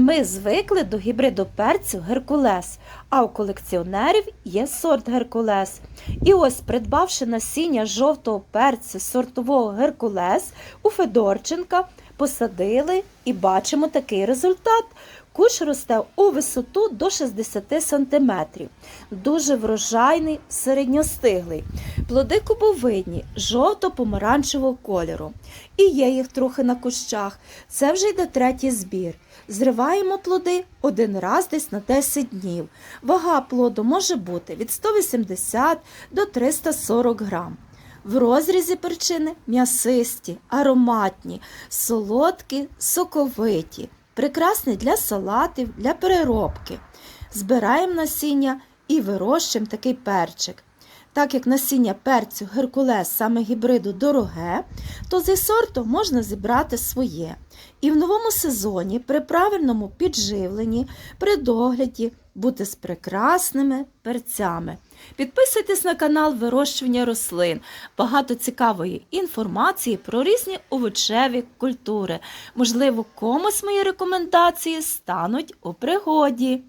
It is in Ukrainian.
Ми звикли до гібриду перцю Геркулес, а у колекціонерів є сорт Геркулес. І ось, придбавши насіння жовтого перцю сортового Геркулес у Федорченка, посадили і бачимо такий результат. Куш росте у висоту до 60 см. Дуже врожайний, середньостиглий. Плоди кубовидні, жовто-помаранчевого кольору. І є їх трохи на кущах. Це вже йде третій збір. Зриваємо плоди один раз десь на 10 днів. Вага плоду може бути від 180 до 340 грам. В розрізі перчини м'ясисті, ароматні, солодкі, соковиті, прекрасні для салатів, для переробки. Збираємо насіння і вирощуємо такий перчик. Так як насіння перцю Геркулес саме гібриду дороге, то зі сорту можна зібрати своє. І в новому сезоні при правильному підживленні, при догляді бути з прекрасними перцями. Підписуйтесь на канал вирощування рослин. Багато цікавої інформації про різні овочеві культури. Можливо, комусь мої рекомендації стануть у пригоді.